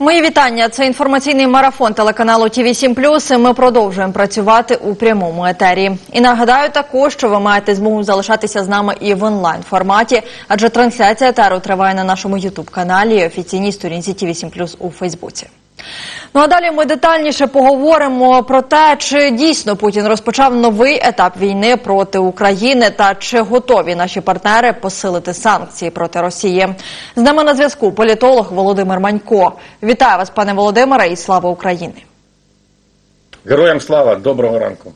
Мої вітання. Це інформаційний марафон телеканалу ТІВІ 7 Ми продовжуємо працювати у прямому етері. І нагадаю також, що ви маєте змогу залишатися з нами і в онлайн форматі, адже трансляція етеру триває на нашому ютуб каналі і офіційній сторінці ТІВІ 7 у Фейсбуці. Ну а далі ми детальніше поговоримо про те, чи дійсно Путін розпочав новий етап війни проти України та чи готові наші партнери посилити санкції проти Росії. З нами на зв'язку політолог Володимир Манько. Вітаю вас, пане Володимире, і слава Україні. Героям слава, доброго ранку.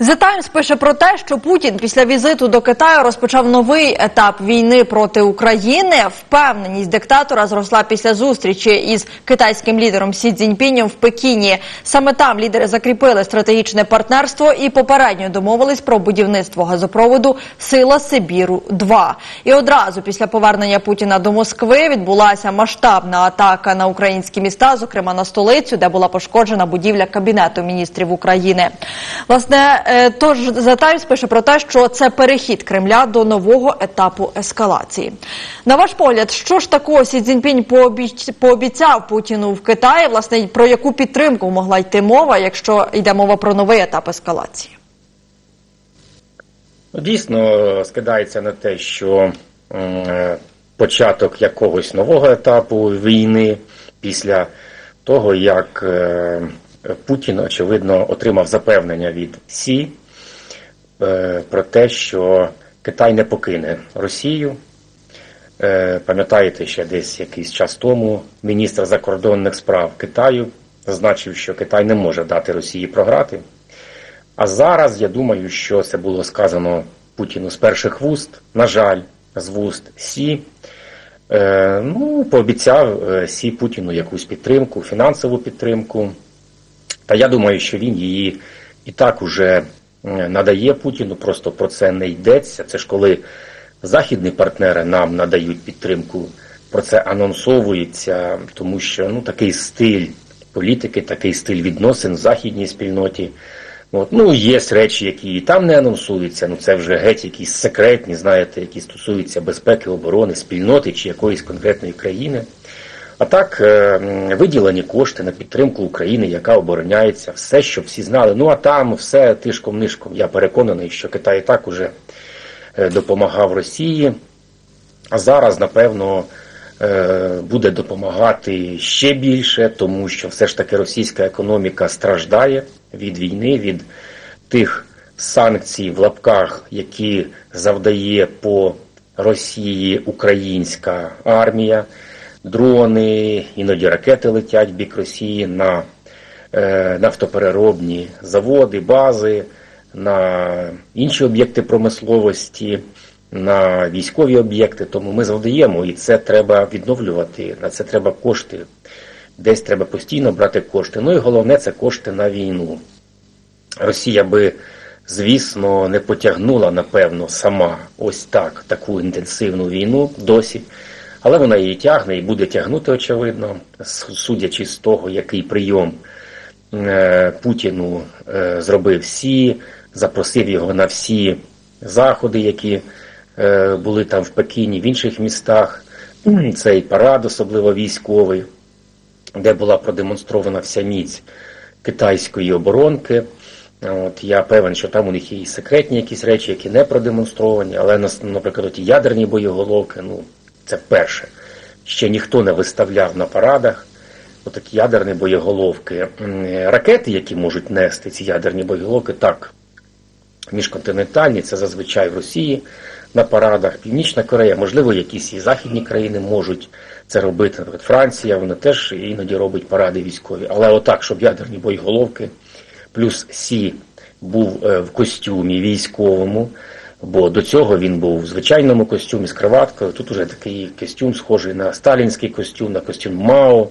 The Times пише про те, що Путін після візиту до Китаю розпочав новий етап війни проти України. Впевненість диктатора зросла після зустрічі із китайським лідером Сі Цзіньпінем в Пекіні. Саме там лідери закріпили стратегічне партнерство і попередньо домовились про будівництво газопроводу Сила Сибіру 2 І одразу після повернення Путіна до Москви відбулася масштабна атака на українські міста, зокрема на столицю, де була пошкоджена будівля кабінету міністрів України. Власне. Е, тож Times пише про те, що це перехід Кремля до нового етапу ескалації. На ваш погляд, що ж такого Сі Цзіньпінь пообіцяв Путіну в Китаї? Власне, про яку підтримку могла йти мова, якщо йде мова про новий етап ескалації? Ну, дійсно скидається на те, що е, початок якогось нового етапу війни після того, як е, Путін, очевидно, отримав запевнення від Сі е, про те, що Китай не покине Росію. Е, пам'ятаєте, ще десь якийсь час тому міністр закордонних справ Китаю зазначив, що Китай не може дати Росії програти. А зараз я думаю, що це було сказано Путіну з перших вуст, на жаль, з вуст Сі. Е, ну, пообіцяв Сі Путіну якусь підтримку, фінансову підтримку. Та я думаю, що він її і так уже надає Путіну, просто про це не йдеться. Це ж коли західні партнери нам надають підтримку, про це анонсовується, тому що ну, такий стиль політики, такий стиль відносин в західній спільноті. От. Ну, Є речі, які і там не анонсуються, ну це вже геть якісь секретні, знаєте, які стосуються безпеки, оборони, спільноти чи якоїсь конкретної країни. А так, е, виділені кошти на підтримку України, яка обороняється, все, щоб всі знали. Ну а там все тишком-нишком. Я переконаний, що Китай і так уже е, допомагав Росії, а зараз, напевно, е, буде допомагати ще більше, тому що все ж таки російська економіка страждає від війни, від тих санкцій в лапках, які завдає по Росії українська армія дрони, іноді ракети летять в бік Росії на е, нафтопереробні заводи, бази, на інші об'єкти промисловості, на військові об'єкти. Тому ми завдаємо, і це треба відновлювати. На це треба кошти. Десь треба постійно брати кошти. Ну і головне це кошти на війну. Росія би, звісно, не потягнула, напевно, сама ось так таку інтенсивну війну досі. Але вона її тягне і буде тягнути, очевидно, судячи з того, який прийом е, Путіну е, зробив всі, запросив його на всі заходи, які е, були там в Пекіні, в інших містах. Цей парад, особливо військовий, де була продемонстрована вся міць китайської оборонки. От Я певен, що там у них є і секретні якісь речі, які не продемонстровані, але, наприклад, ті ядерні боєголовки, ну. Це перше. Ще ніхто не виставляв на парадах отакі ядерні боєголовки. Ракети, які можуть нести ці ядерні боєголовки, так, міжконтинентальні, це зазвичай в Росії на парадах, Північна Корея, можливо, якісь і західні країни можуть це робити. Наприклад, Франція, вона теж іноді робить паради військові. Але отак, щоб ядерні боєголовки, плюс Сі був е, в костюмі військовому. Бо до цього він був в звичайному костюмі з кроваткою. Тут уже такий костюм, схожий на сталінський костюм, на костюм Мао.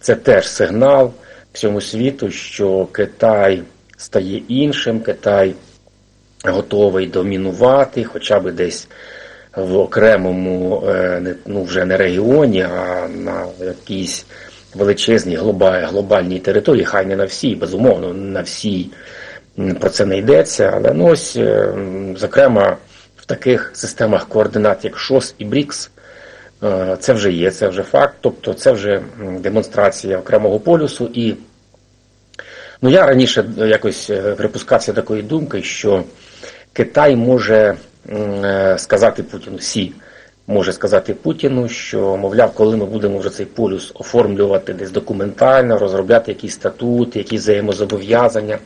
Це теж сигнал всьому світу, що Китай стає іншим, Китай готовий домінувати, хоча б десь в окремому, е, ну вже не регіоні, а на якійсь величезній глобальній території, хай не на всій, безумовно, на всій про це не йдеться, але ну ось, е, зокрема, в таких системах координат, як ШОС і БРІКС, Е, Це вже є, це вже факт, тобто це вже демонстрація окремого полюсу. І ну, я раніше якось е, припускався такої думки, що Китай може сказати Путіну, Сі може сказати Путіну, що, мовляв, коли ми будемо вже цей полюс оформлювати десь документально, розробляти якісь статути, якісь взаємозобов'язання,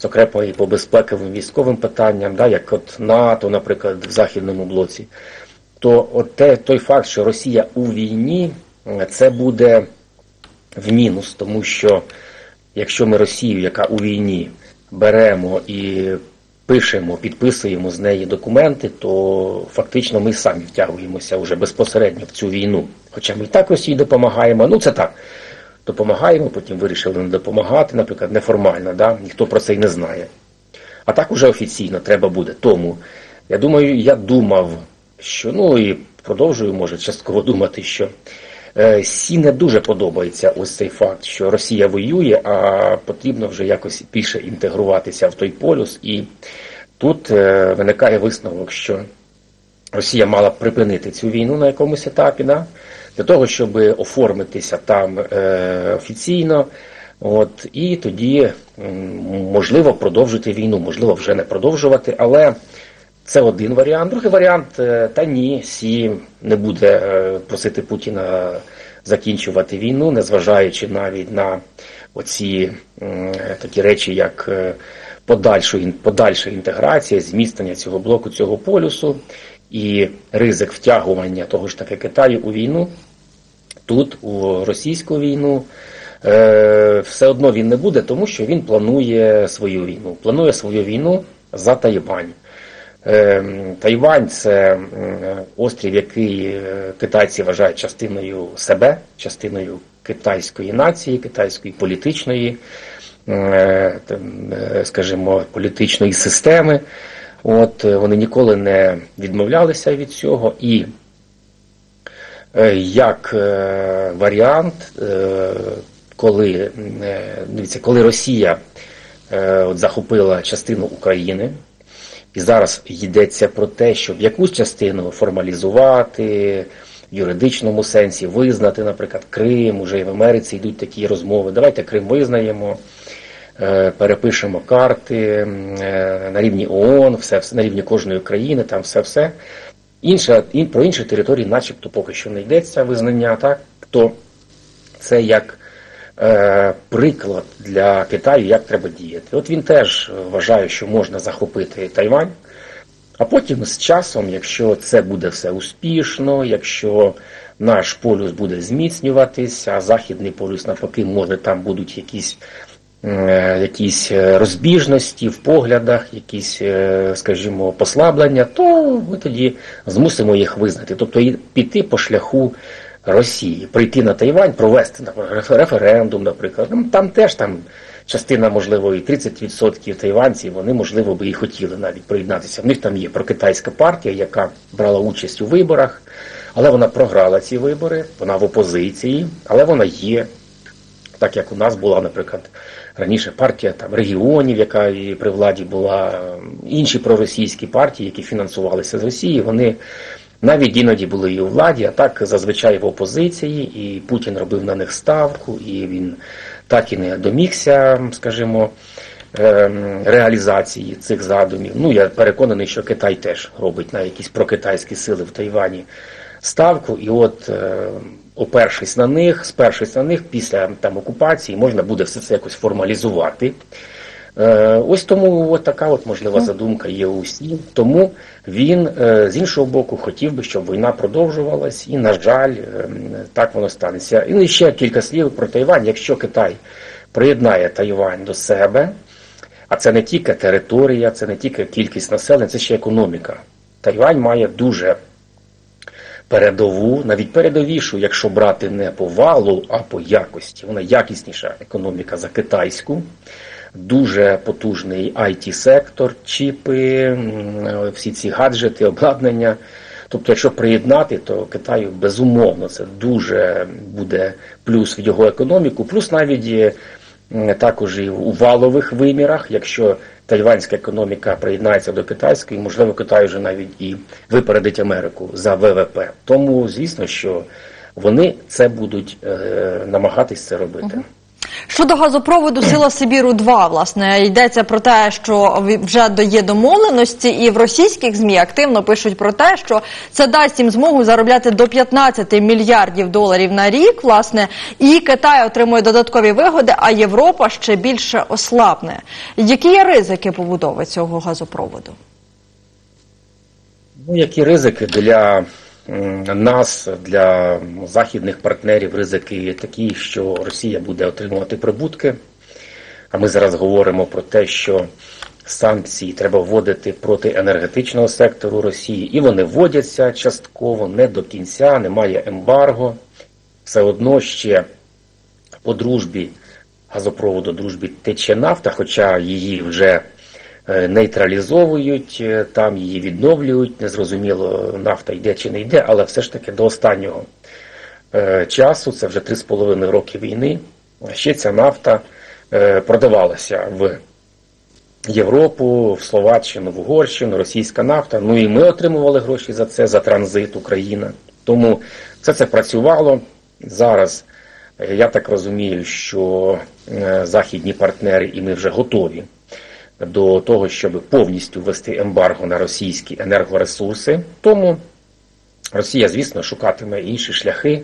зокрема і по безпековим військовим питанням, да, як от НАТО, наприклад, в Західному блоці, то от те, той факт, що Росія у війні, це буде в мінус, тому що якщо ми Росію, яка у війні, беремо і пишемо, підписуємо з неї документи, то фактично ми самі втягуємося вже безпосередньо в цю війну. Хоча ми і так Росії допомагаємо, ну це так. Допомагаємо, потім вирішили не допомагати, наприклад, неформально, да? ніхто про це й не знає. А так уже офіційно треба буде. Тому я думаю, я думав, що ну і продовжую, може, частково думати, що е, Сі не дуже подобається ось цей факт, що Росія воює, а потрібно вже якось більше інтегруватися в той полюс. І тут е, виникає висновок, що Росія мала б припинити цю війну на якомусь етапі, да? Для того, щоб оформитися там е, офіційно. От, і тоді можливо продовжити війну, можливо, вже не продовжувати, але це один варіант. Другий варіант, е, та ні, Сі не буде е, просити Путіна закінчувати війну, незважаючи навіть на оці такі речі, як е, подальшу, подальша інтеграція, зміцнення цього блоку, цього полюсу і ризик втягування того ж таки Китаю у війну. Тут, у російську війну, е, все одно він не буде, тому що він планує свою війну. Планує свою війну за Тайвань. Е, Тайвань це острів, який е, китайці вважають частиною себе, частиною китайської нації, китайської політичної, скажімо, політичної системи. От е, вони ніколи не відмовлялися від цього і Е, як е, варіант, коли, коли Росія от захопила частину України, і зараз йдеться про те, щоб якусь частину формалізувати в юридичному сенсі, визнати, наприклад, Крим, уже і в Америці йдуть такі розмови. Давайте Крим визнаємо, перепишемо карти е, на рівні ООН, все, на рівні кожної країни, там все-все. Інша, ін, про інші території, начебто, поки що не йдеться визнання, так то це як е, приклад для Китаю, як треба діяти. От він теж вважає, що можна захопити Тайвань, а потім з часом, якщо це буде все успішно, якщо наш полюс буде зміцнюватись, а західний полюс навпаки, може там будуть якісь е, якісь е, розбіжності в поглядах, якісь, е, скажімо, послаблення, то ми тоді змусимо їх визнати. Тобто піти по шляху Росії, прийти на Тайвань, провести референдум, наприклад. Ну, Там теж там частина, можливо, і 30% тайванців, вони, можливо, би і хотіли навіть приєднатися. В них там є прокитайська партія, яка брала участь у виборах, але вона програла ці вибори, вона в опозиції, але вона є так як у нас була, наприклад, раніше партія там регіонів, яка і при владі була, інші проросійські партії, які фінансувалися з Росії, вони навіть іноді були і у владі, а так зазвичай в опозиції, і Путін робив на них ставку, і він так і не домігся, скажімо, ем, реалізації цих задумів. Ну, я переконаний, що Китай теж робить на якісь прокитайські сили в Тайвані ставку, і от е, опершись на них, спершись на них після там окупації, можна буде все це якось формалізувати. Е, Ось тому от така от можлива задумка є у Сі. Тому він е, з іншого боку хотів би, щоб війна продовжувалась, і на жаль, е, так воно станеться. І ще кілька слів про Тайвань. Якщо Китай приєднає Тайвань до себе, а це не тільки територія, це не тільки кількість населення, це ще економіка. Тайвань має дуже передову, навіть передовішу, якщо брати не по валу, а по якості. Вона якісніша економіка за китайську, дуже потужний it сектор чіпи, всі ці гаджети, обладнання. Тобто, якщо приєднати, то Китаю безумовно це дуже буде плюс в його економіку, плюс навіть м, також і у валових вимірах. Якщо тайванська економіка приєднається до китайської, можливо, Китай вже навіть і випередить Америку за ВВП. Тому, звісно, що вони це будуть е, намагатись це робити. Щодо газопроводу Сила Сибіру 2 власне йдеться про те, що вже є домовленості, і в російських змі активно пишуть про те, що це дасть їм змогу заробляти до 15 мільярдів доларів на рік. Власне, і Китай отримує додаткові вигоди, а Європа ще більше ослабне. Які є ризики побудови цього газопроводу? Ну, які ризики для нас, для західних партнерів, ризики такі, що Росія буде отримувати прибутки. А ми зараз говоримо про те, що санкції треба вводити проти енергетичного сектору Росії, і вони вводяться частково, не до кінця, немає ембарго. Все одно ще по дружбі газопроводу дружбі тече нафта, хоча її вже нейтралізовують, е, там її відновлюють. Незрозуміло, нафта йде чи не йде, але все ж таки до останнього е, часу, це вже 3,5 роки війни, ще ця нафта е, продавалася в Європу, в Словаччину, в Угорщину, російська нафта. Ну і ми отримували гроші за це, за транзит Україна. Тому все це працювало. Зараз е, я так розумію, що е, західні партнери і ми вже готові до того, щоб повністю ввести ембарго на російські енергоресурси. Тому Росія, звісно, шукатиме інші шляхи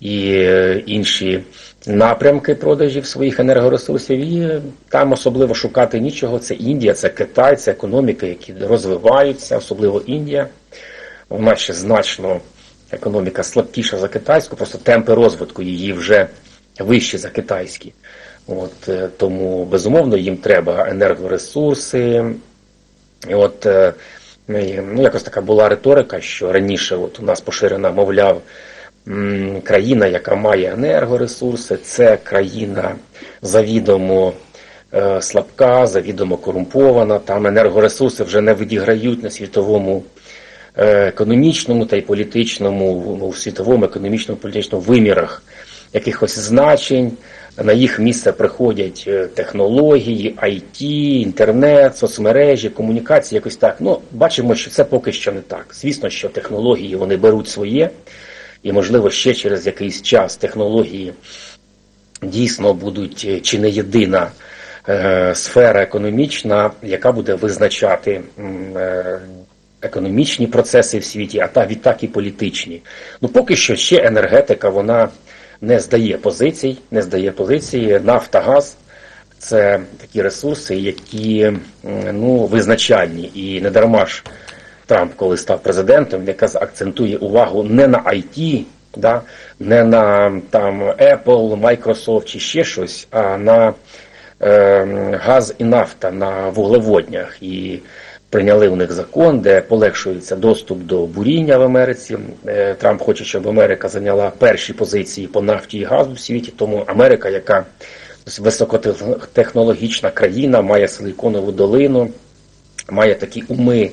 і е, інші напрямки продажів своїх енергоресурсів. І там особливо шукати нічого. Це Індія, це Китай, це економіки, які розвиваються, особливо Індія. Вона ще значно економіка слабкіша за китайську, просто темпи розвитку її вже вищі за китайські. От е, тому безумовно їм треба енергоресурси. І от е, ну, якось така була риторика, що раніше от у нас поширена, мовляв, країна, яка має енергоресурси, це країна завідомо е, слабка, завідомо корумпована. Там енергоресурси вже не відіграють на світовому економічному та й політичному, в світовому економічному політичному вимірах якихось значень. На їх місце приходять е, технології, IT, інтернет, соцмережі, комунікації, якось так. Ну, бачимо, що це поки що не так. Звісно, що технології вони беруть своє, і, можливо, ще через якийсь час технології дійсно будуть е, чи не єдина е, сфера економічна, яка буде визначати е, економічні процеси в світі, а та відтак і політичні. Ну поки що ще енергетика вона не здає позицій, не здає позиції. Нафта, газ це такі ресурси, які ну визначальні і не дарма ж. Трамп, коли став президентом, якраз акцентує увагу не на IT, да, не на там Apple, Microsoft чи ще щось, а на е, газ і нафта на вуглеводнях. І прийняли у них закон, де полегшується доступ до буріння в Америці. Е, Трамп хоче, щоб Америка зайняла перші позиції по нафті і газу в світі. Тому Америка, яка високотехнологічна країна, має силиконову долину, має такі уми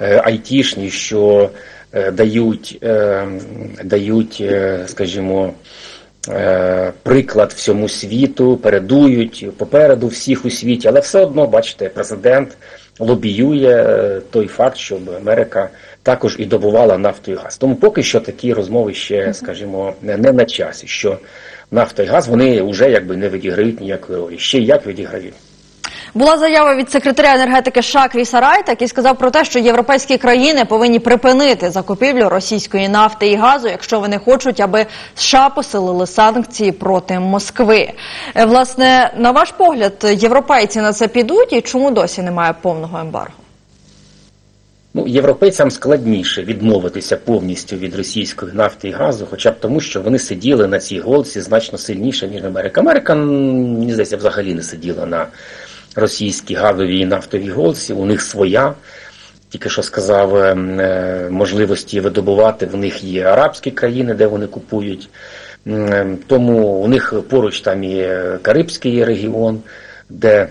е, айтішні, що е, дають, дають, скажімо, приклад всьому світу, передують попереду всіх у світі, але все одно, бачите, президент лобіює е, той факт, щоб Америка також і добувала нафту і газ. Тому поки що такі розмови ще, скажімо, не, не на часі, що нафта і газ вони вже якби не відіграють ніякої ролі. Ще як відіграють. Була заява від секретаря енергетики США Кріса Райта, який сказав про те, що європейські країни повинні припинити закупівлю російської нафти і газу, якщо вони хочуть, аби США посилили санкції проти Москви. Е, Власне, на ваш погляд, європейці на це підуть і чому досі немає повного ембарго? Ну, європейцям складніше відмовитися повністю від російської нафти і газу, хоча б тому, що вони сиділи на цій голці значно сильніше, ніж Америка. Америка, мені здається, взагалі не сиділа на російській газовій і нафтовій голці. У них своя. Тільки що сказав, ем, е, можливості видобувати в них є арабські країни, де вони купують. Тому у них поруч там і Карибський регіон, де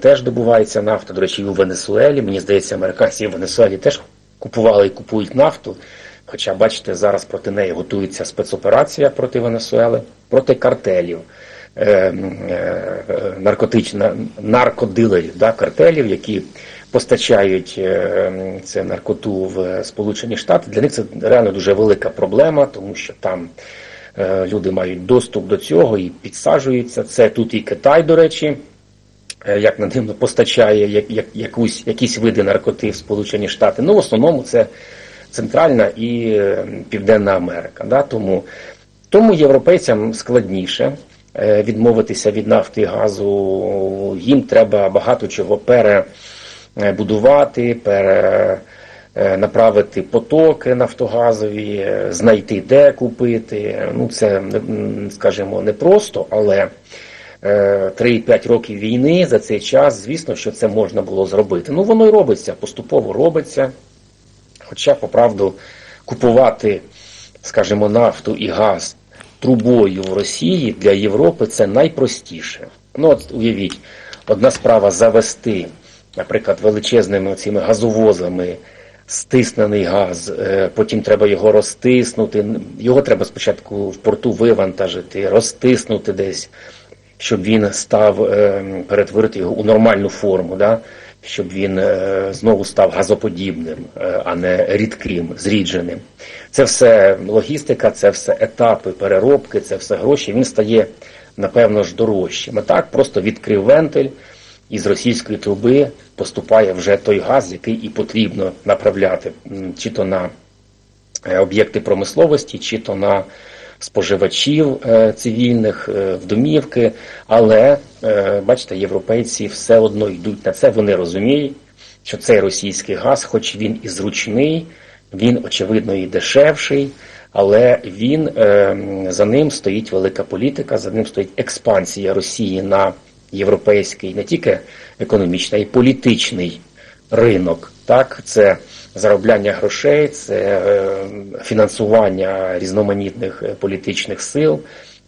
теж добувається нафта. До речі, і у Венесуелі. Мені здається, американці в Венесуелі теж купували і купують нафту. Хоча, бачите, зараз проти неї готується спецоперація проти Венесуели, проти картелів. Е, е, наркотична наркодилерів, да, картелів, які постачають е, це наркоту в Сполучені Штати. Для них це реально дуже велика проблема, тому що там люди мають доступ до цього і підсаджуються. Це тут і Китай, до речі, як на дивно постачає як, як, якусь, якісь види наркоти в Сполучені Штати. Ну, в основному це Центральна і Південна Америка. Да? Тому, тому європейцям складніше відмовитися від нафти і газу. Їм треба багато чого перебудувати, пере, е, потоки нафтогазові, е, знайти де купити. Ну, це, скажімо, непросто, але. е, 3-5 років війни за цей час, звісно, що це можна було зробити. Ну, воно й робиться, поступово робиться. Хоча, по правду, купувати, скажімо, нафту і газ трубою в Росії для Європи це найпростіше. Ну, от уявіть, одна справа завести, наприклад, величезними цими газовозами стиснений газ, е, потім треба його розтиснути. Його треба спочатку в порту вивантажити, розтиснути десь, щоб він став е, перетворити його у нормальну форму. Да? Щоб він е, знову став газоподібним, е, а не рідким, зрідженим. Це все логістика, це все етапи переробки, це все гроші. Він стає, напевно ж, дорожчим. А так просто відкрив вентиль, і з російської труби поступає вже той газ, який і потрібно направляти, чи то на е, об'єкти промисловості, чи то на споживачів е, цивільних е, в домівки. Але е, бачите, європейці все одно йдуть на це. Вони розуміють, що цей російський газ, хоч він і зручний, він очевидно і дешевший. Але він за ним стоїть велика політика, за ним стоїть експансія Росії на європейський, не тільки економічний, а й політичний ринок. Так, це заробляння грошей, це е, фінансування різноманітних е, політичних сил,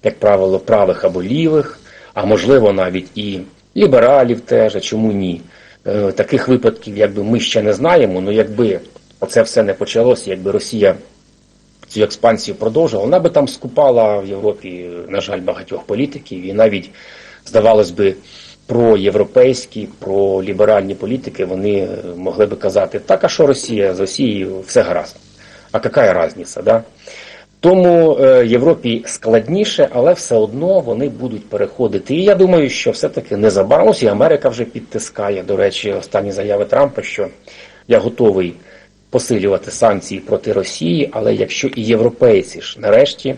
як правило, правих або лівих, а можливо навіть і лібералів теж, а чому ні. Е, Таких випадків, якби ми ще не знаємо, але якби оце все не почалося, якби Росія цю експансію продовжувала, вона би там скупала в Європі, на жаль, багатьох політиків, і навіть, здавалось би, проєвропейські, проліберальні політики вони е, могли би казати, так а що Росія з Росією все гаразд. А яка різниця, да? Тому е, Європі складніше, але все одно вони будуть переходити. І я думаю, що все-таки незабаром і Америка вже підтискає. До речі, останні заяви Трампа, що я готовий посилювати санкції проти Росії, але якщо і європейці ж нарешті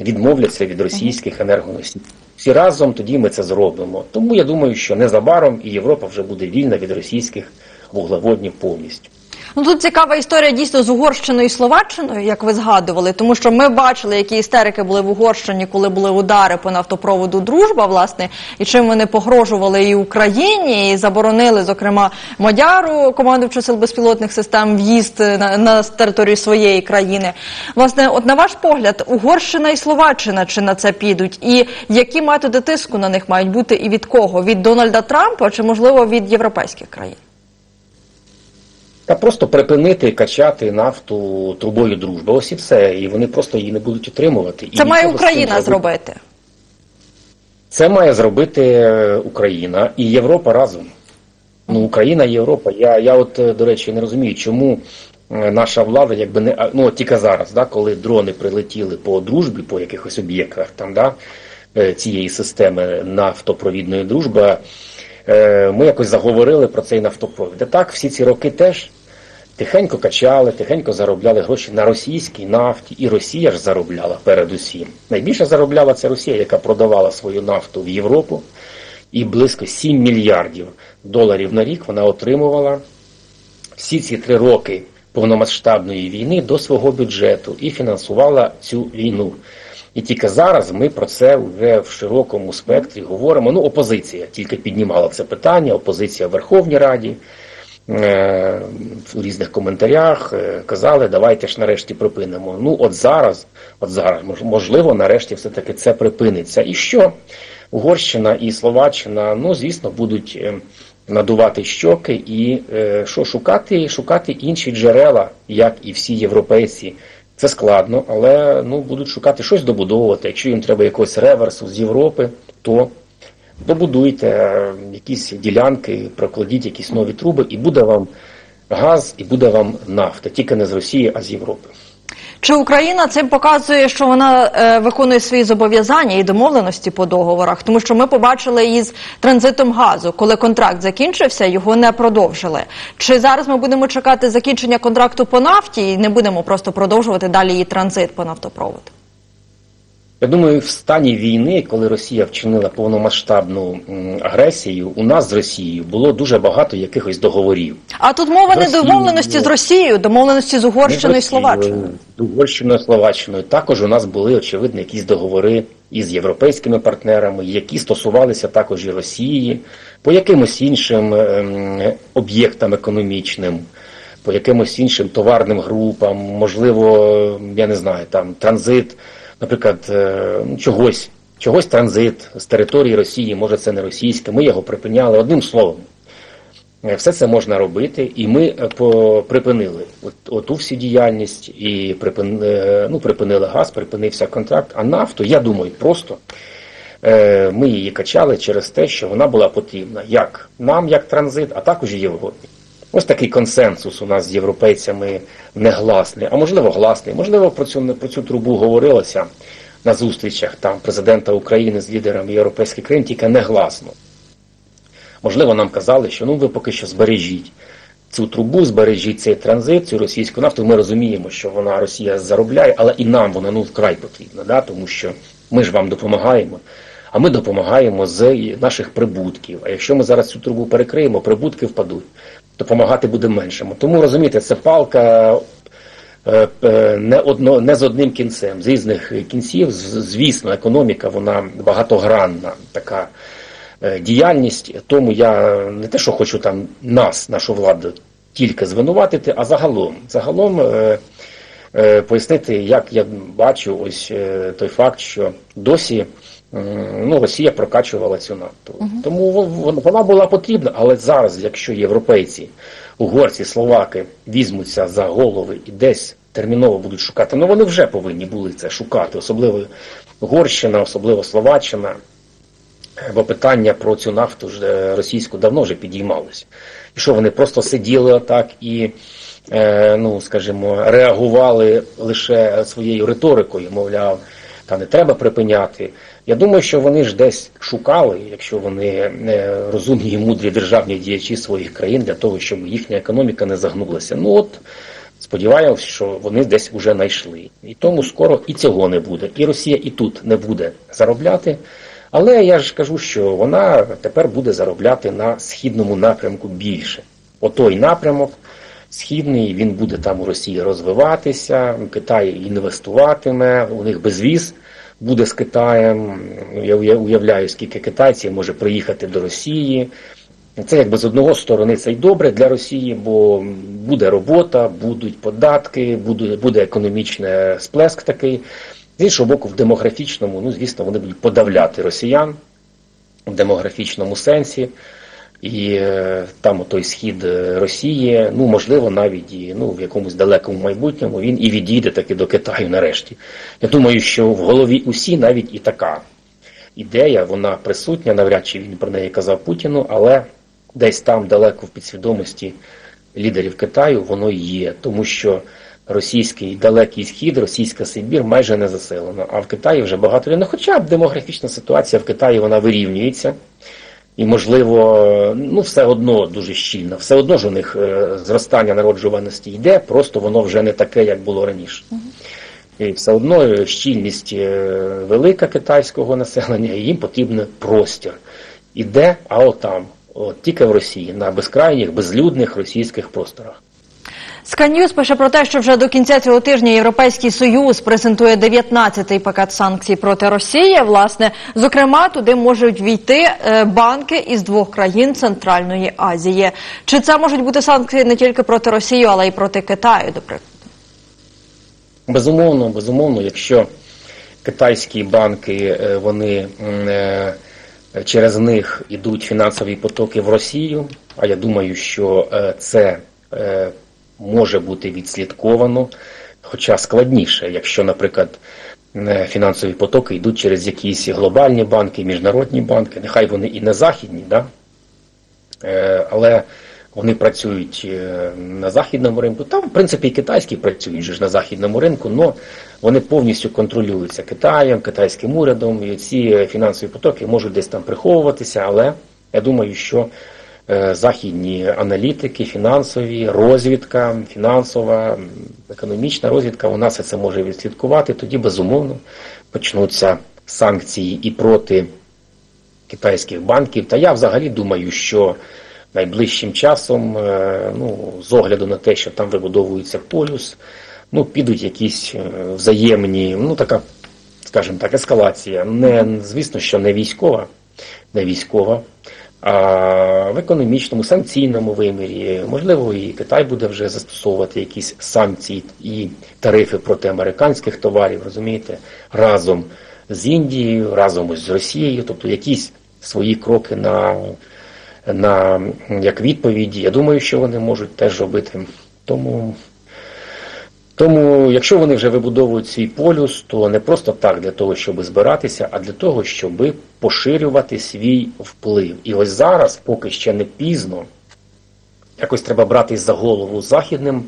відмовляться від російських енергоносіїв. Всі разом тоді ми це зробимо. Тому я думаю, що незабаром і Європа вже буде вільна від російських вуглеводнів повністю. Ну тут цікава історія дійсно з Угорщиною і Словаччиною, як ви згадували, тому що ми бачили, які істерики були в Угорщині, коли були удари по нафтопроводу Дружба, власне, і чим вони погрожували і Україні, і заборонили, зокрема, Мадяру, командувачу сил безпілотних систем, в'їзд на, на територію своєї країни. Власне, от на ваш погляд, Угорщина і Словаччина чи на це підуть, і які методи тиску на них мають бути, і від кого? Від Дональда Трампа чи можливо від європейських країн? Та просто припинити качати нафту трубою дружби. Ось і все. І вони просто її не будуть отримувати. І Це має з цим Україна зробити. Це має зробити е, Україна і Європа разом. Ну, Україна і Європа. Я, я от, е, до речі, не розумію, чому е, наша влада, якби не ну тільки зараз, да, коли дрони прилетіли по дружбі, по якихось об'єктах там, да, цієї системи нафтопровідної дружби, ми якось заговорили про цей нафтопровід. А так, всі ці роки теж тихенько качали, тихенько заробляли гроші на російській нафті, і Росія ж заробляла передусім. Найбільше заробляла це Росія, яка продавала свою нафту в Європу, і близько 7 мільярдів доларів на рік вона отримувала всі ці три роки повномасштабної війни до свого бюджету і фінансувала цю війну. І тільки зараз ми про це вже в широкому спектрі говоримо. Ну, опозиція тільки піднімала це питання, опозиція в Верховній Раді. Е, В різних коментарях е, казали, давайте ж нарешті припинимо. Ну, от зараз, от зараз, можливо, нарешті все-таки це припиниться. І що? Угорщина і Словаччина, ну, звісно, будуть е, надувати щоки і що шукати, шукати інші джерела, як і всі європейці Це складно, але ну будуть шукати щось добудовувати. Якщо їм треба якогось реверсу з Європи, то добудуйте е, якісь ділянки, прокладіть якісь нові труби, і буде вам газ, і буде вам нафта, тільки не з Росії, а з Європи. Чи Україна цим показує, що вона е, виконує свої зобов'язання і домовленості по договорах? Тому що ми побачили із транзитом газу, коли контракт закінчився, його не продовжили. Чи зараз ми будемо чекати закінчення контракту по нафті і не будемо просто продовжувати далі її транзит по нафтопроводу? Я думаю, в стані війни, коли Росія вчинила повномасштабну агресію, у нас з Росією було дуже багато якихось договорів. А тут мова не домовленості з Росією, домовленості з Угорщиною і Словаччиною. З Угорщиною, Словаччиною. Також у нас були очевидно якісь договори із європейськими партнерами, які стосувалися також і Росії, по якимось іншим ем, об'єктам економічним, по якимось іншим товарним групам, можливо, я не знаю, там транзит, наприклад, е, ну, чогось. Чогось транзит з території Росії, може це не російське, ми його припиняли. Одним словом, Е, Все це можна робити, і ми е, припинили от, оту всю діяльність і припин, ну, припинили газ, припинився контракт. А нафту, я думаю, просто ми її качали через те, що вона була потрібна як нам, як транзит, а також Європі. Ось такий консенсус у нас з європейцями негласний, а можливо гласний. Можливо, про цю про цю трубу говорилося на зустрічах там президента України з лідерами європейських країн, тільки негласно. Можливо, нам казали, що ну ви поки що збережіть цю трубу, збережіть цей транзит, цю російську нафту. Ми розуміємо, що вона Росія заробляє, але і нам вона ну вкрай потрібна, да? тому що ми ж вам допомагаємо. А ми допомагаємо з наших прибутків. А якщо ми зараз цю трубу перекриємо, прибутки впадуть. Допомагати буде меншому. Тому розумієте, це палка е, е, не одно не з одним кінцем, з різних кінців. Звісно, економіка вона багатогранна така е, діяльність. Тому я не те, що хочу там нас, нашу владу, тільки звинуватити, а загалом, загалом пояснити, як я бачу ось той факт, що досі. М, Ну, Росія прокачувала цю нафту. Тому во- вон- вона була потрібна, але зараз, якщо європейці, угорці, словаки візьмуться за голови і десь терміново будуть шукати, ну вони вже повинні були це шукати, особливо Угорщина, особливо Словаччина. Бо питання про цю нафту ж е, російську давно вже підіймалося. І що вони просто сиділи отак і, е, ну скажімо, реагували лише своєю риторикою, мовляв, та не треба припиняти. Я думаю, що вони ж десь шукали, якщо вони е, розумні і мудрі державні діячі своїх країн, для того, щоб їхня економіка не загнулася. Ну от сподіваюся, що вони десь уже знайшли. І тому скоро і цього не буде. І Росія і тут не буде заробляти. Але я ж кажу, що вона тепер буде заробляти на східному напрямку більше. Отой напрямок східний, він буде там у Росії розвиватися, Китай інвестуватиме, у них безвіз буде з Китаєм. Я уявляю, скільки китайців може приїхати до Росії. Це якби з одного сторони це й добре для Росії, бо буде робота, будуть податки, буде, буде економічний сплеск такий. З іншого боку, в демографічному, ну звісно, вони будуть подавляти росіян в демографічному сенсі. І е, там той схід е, Росії, ну можливо, навіть і ну в якомусь далекому майбутньому він і відійде таки до Китаю нарешті. Я думаю, що в голові усі навіть і така ідея, вона присутня, навряд чи він про неї казав Путіну, але десь там далеко в підсвідомості лідерів Китаю воно є, тому що російський далекий схід, російська Сибір майже не заселена. А в Китаї вже багато людей. Ну, хоча б демографічна ситуація в Китаї вона вирівнюється. І, можливо, ну все одно дуже щільно, все одно ж у них е, зростання народжуваності йде, просто воно вже не таке, як було раніше. І все одно е, щільність е, велика китайського населення, і їм потрібен простір. Іде, а отам, от тільки в Росії, на безкрайніх, безлюдних російських просторах. Сканьюз пише про те, що вже до кінця цього тижня Європейський Союз презентує 19-й пакет санкцій проти Росії. Власне, зокрема, туди можуть війти е, банки із двох країн Центральної Азії. Чи це можуть бути санкції не тільки проти Росії, але й проти Китаю, до прикладу? Безумовно, безумовно, якщо китайські банки, е, вони е, через них ідуть фінансові потоки в Росію, а я думаю, що це може бути відслідковано. хоча складніше, якщо, наприклад, е, фінансові потоки йдуть через якісь глобальні банки, міжнародні банки, нехай вони і не західні, да? Е, але вони працюють е, на західному ринку. Там, в принципі, і китайські працюють ж на західному ринку, але вони повністю контролюються Китаєм, китайським урядом, і ці фінансові потоки можуть десь там приховуватися, але я думаю, що західні аналітики, фінансові, розвідка, фінансова, економічна розвідка, вона все це може відслідкувати. Тоді, безумовно, почнуться санкції і проти китайських банків. Та я взагалі думаю, що найближчим часом, е, ну, з огляду на те, що там вибудовується полюс, ну, підуть якісь е, взаємні, ну, така, скажімо так, ескалація. Не, звісно, що не військова, не військова, в економічному, санкційному вимірі. Можливо, і Китай буде вже застосовувати якісь санкції і тарифи проти американських товарів, розумієте, разом з Індією, разом із Росією, тобто якісь свої кроки на, на як відповіді. Я думаю, що вони можуть теж робити. Тому тому, якщо вони вже вибудовують свій полюс, то не просто так для того, щоб збиратися, а для того, щоб поширювати свій вплив. І ось зараз, поки ще не пізно, якось треба братись за голову західним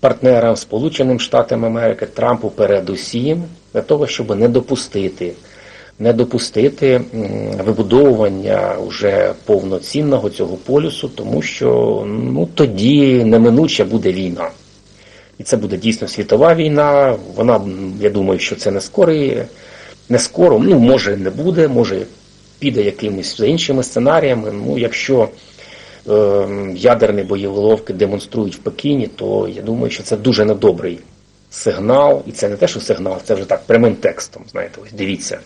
партнерам, Сполученим Штатам Америки, Трампу передусім, для того, щоб не допустити. Не допустити вибудовування вже повноцінного цього полюсу, тому що ну тоді неминуче буде війна. І це буде дійсно світова війна. Вона, я думаю, що це не скорий, не скоро, ну може не буде, може піде якимись за іншими сценаріями. Ну, якщо е, ядерні боєголовки демонструють в Пекіні, то я думаю, що це дуже недобрий сигнал. І це не те, що сигнал, це вже так прямим текстом. Знаєте, ось дивіться.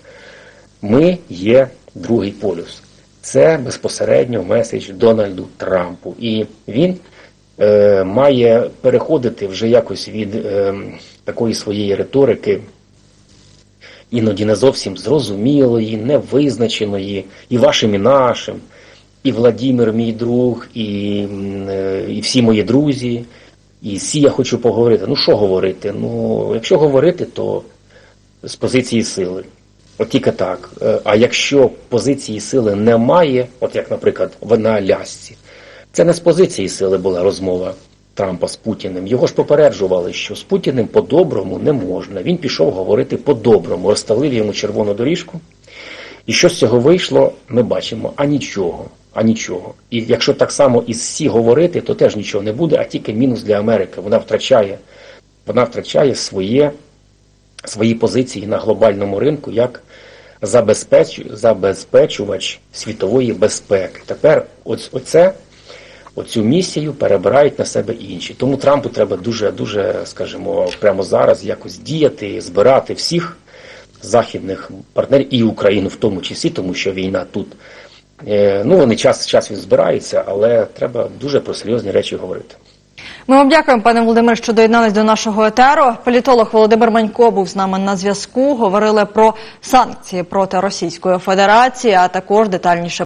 Ми є другий полюс. Це безпосередньо меседж Дональду Трампу. І він е, має переходити вже якось від е, такої своєї риторики, іноді не зовсім зрозумілої, невизначеної, і вашим, і нашим, і Владимир, мій друг, і, е, і всі мої друзі. І всі я хочу поговорити. Ну що говорити? Ну, якщо говорити, то з позиції сили. От тільки так. А якщо позиції сили немає, от як, наприклад, на Алясці, це не з позиції сили була розмова Трампа з Путіним. Його ж попереджували, що з Путіним по-доброму не можна. Він пішов говорити по-доброму, розстелив йому червону доріжку. І що з цього вийшло, ми бачимо, а нічого, а нічого. І якщо так само із всі говорити, то теж нічого не буде, а тільки мінус для Америки. Вона втрачає, вона втрачає своє свої позиції на глобальному ринку як забезпеч, забезпечувач світової безпеки. Тепер оце, оцю місію перебирають на себе інші. Тому Трампу треба дуже, дуже, скажімо, прямо зараз якось діяти, збирати всіх західних партнерів і Україну в тому числі, тому що війна тут. Е, Ну, вони час, час він збираються, але треба дуже про серйозні речі говорити. Ми вам дякуємо, пане Володимир, що доєднались до нашого етеру. Політолог Володимир Манько був з нами на зв'язку. Говорили про санкції проти Російської Федерації, а також детальніше